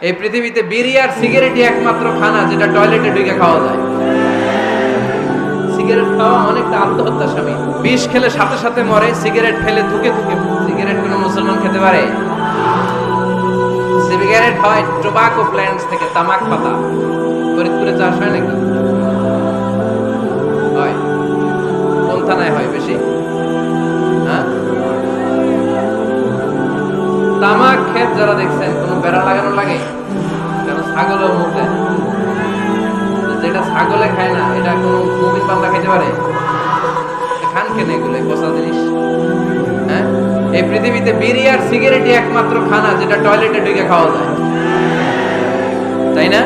এই পৃথিবীতে বিড়ি আর সিগারেটই একমাত্র খানা যেটা টয়লেটে ঢুকে খাওয়া যায়। সিগারেট খাওয়া অনেকটা আত্মহত্যা স্বামী। বিষ খেলে সাথে সাথে মরে, সিগারেট খেলে ধুকে ধুকে সিগারেট কোনো মুসলমান খেতে পারে? সিগারেট হয় টোবাকো প্ল্যান্টস থেকে, তামাক পাতা। ফরিদপুরে চাষ হয় নাকি? হয়। কোন থানায় হয় বেশি? হ্যাঁ? তামাক ক্ষেত যারা দেখছেন বেড়া লাগানো লাগে? কেন ছাগলেও মুখ দেয় যেটা ছাগলে খায় না, এটা কোনো মুমিন বান্দা খেতে পারে? খান কেন এগুলো পচা জিনিস? হ্যাঁ? এই পৃথিবীতে বিড়ি আর সিগারেটই একমাত্র খানা, যেটা টয়লেটে ঢুকে খাওয়া যায়। তাই না?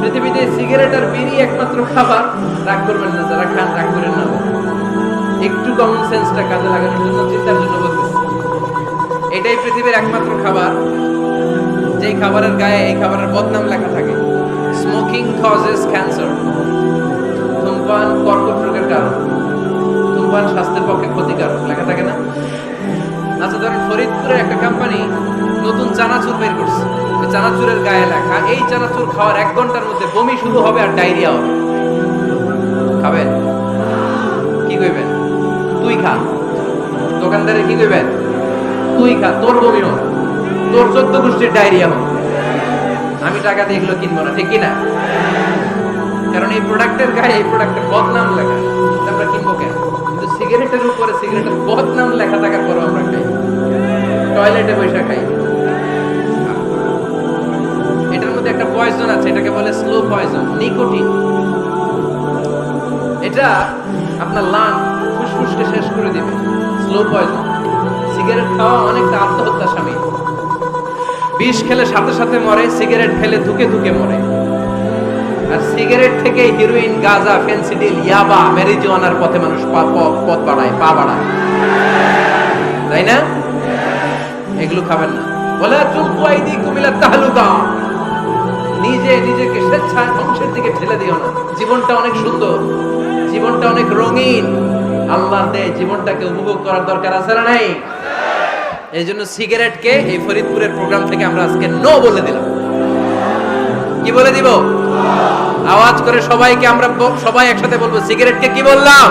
পৃথিবীতে সিগারেট আর বিড়ি একমাত্র খাবার, রাগ করবেন না, যারা খান রাগ করেন না। একটু কমন সেন্সটা কাজে লাগানোর জন্য, চিন্তার জন্য বলতেছি এটাই পৃথিবীর একমাত্র খাবার। যেই খাবারের গায়ে এই খাবারের বদনাম লেখা থাকে। স্মোকিং কজেস ক্যান্সার ধূমপান কর্কট রোগের কারণ। ধূমপান স্বাস্থ্যের পক্ষে ক্ষতিকারক, লেখা থাকে না? আচ্ছা ধরেন ফরিদপুরের একটা কোম্পানি নতুন চানাচুর বের করছে। চানাচুরের গায়ে লেখা এই চানাচুর খাওয়ার এক ঘণ্টার মধ্যে বমি শুরু হবে আর ডায়রিয়া হবে। খাবেন? কি কইবেন? তুই খা। দোকানদারে কি কইবেন? তুই খা তোর বমি হোক। তোর চোদ্দ গোষ্ঠীর ডায়রিয়া হোক। আমি টাকা দিয়ে এগুলো কিনবো না, ঠিক কিনা কারণ এই প্রোডাক্টের গায়ে এই প্রোডাক্টের বদনাম লেখা। আমরা কিনবো কেন? কিন্তু সিগারেটের উপরে সিগারেটের বদনাম লেখা থাকার পরও আমরা খাই। টয়লেটে বসে খাই। এটার মধ্যে একটা পয়জন আছে, এটাকে বলে স্লো পয়জন নিকোটিন। এটা আপনার লাং ফুসফুসকে শেষ করে দিবে স্লো পয়জন সিগারেট খাওয়া অনেকটা আত্মহত্যা স্বামী। বিষ খেলে সাথে সাথে মরে, সিগারেট খেলে ধুকে ধুকে মরে। আর সিগারেট থেকে হিরোইন, গাঁজা ফেন্সিডিল ইয়াবা ম্যারিজুয়ানার পথে মানুষ পথ বাড়ায়, পা বাড়ায়। তাই না? এগুলো খাবেন না। বলে চুলকু আইদি কুমিলা তাহলুকা। নিজে নিজেকে স্বেচ্ছায় ধ্বংসের দিকে ঠেলে দিও না। জীবনটা অনেক সুন্দর, জীবনটা অনেক রঙিন। আল্লাহর দেয় জীবনটাকে উপভোগ করার দরকার আছে না নাই? এই জন্য সিগারেটকে এই ফরিদপুরের প্রোগ্রাম থেকে আমরা আজকে নো বলে দিলাম। কি বলে দিব? আওয়াজ করে সবাইকে আমরা সবাই একসাথে বলব সিগারেটকে কি বললাম?